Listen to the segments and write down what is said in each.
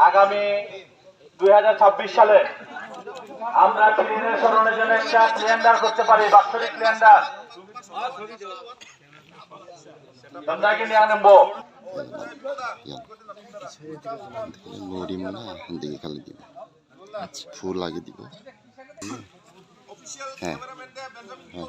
আগামী দুই হাজার ছাব্বিশ সালে আমরা ক্লিনের স্মরণের জন্য একটা ক্লিয়ান্ডার করতে পারি বাৎসরিক ক্লিয়ান্ডার তোমরাকে নিয়ে আনব নড়িমনা এখান থেকে খালি দিব ফুল আগে দিব হ্যাঁ। হ্যাঁ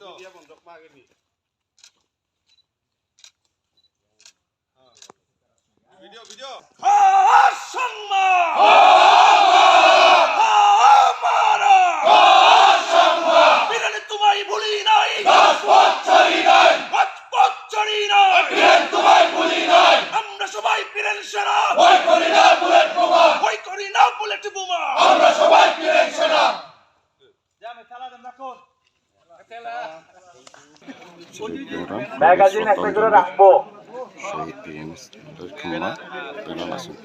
দিয়া বন্ধ মা আগে ভিডিও ভিডিও তোমায় ভুলি নাই তোমায় ভুলি আমরা সবাই পীরের সেনা ভয় করি না। বুলেট বোমা ভয় করি না বুলেট বোমা আমরা সবাই পীরের ম্যাগাজিন একটা করে রাখবো শহীদ প্রিন্স খাম্মা পেলাম আসুন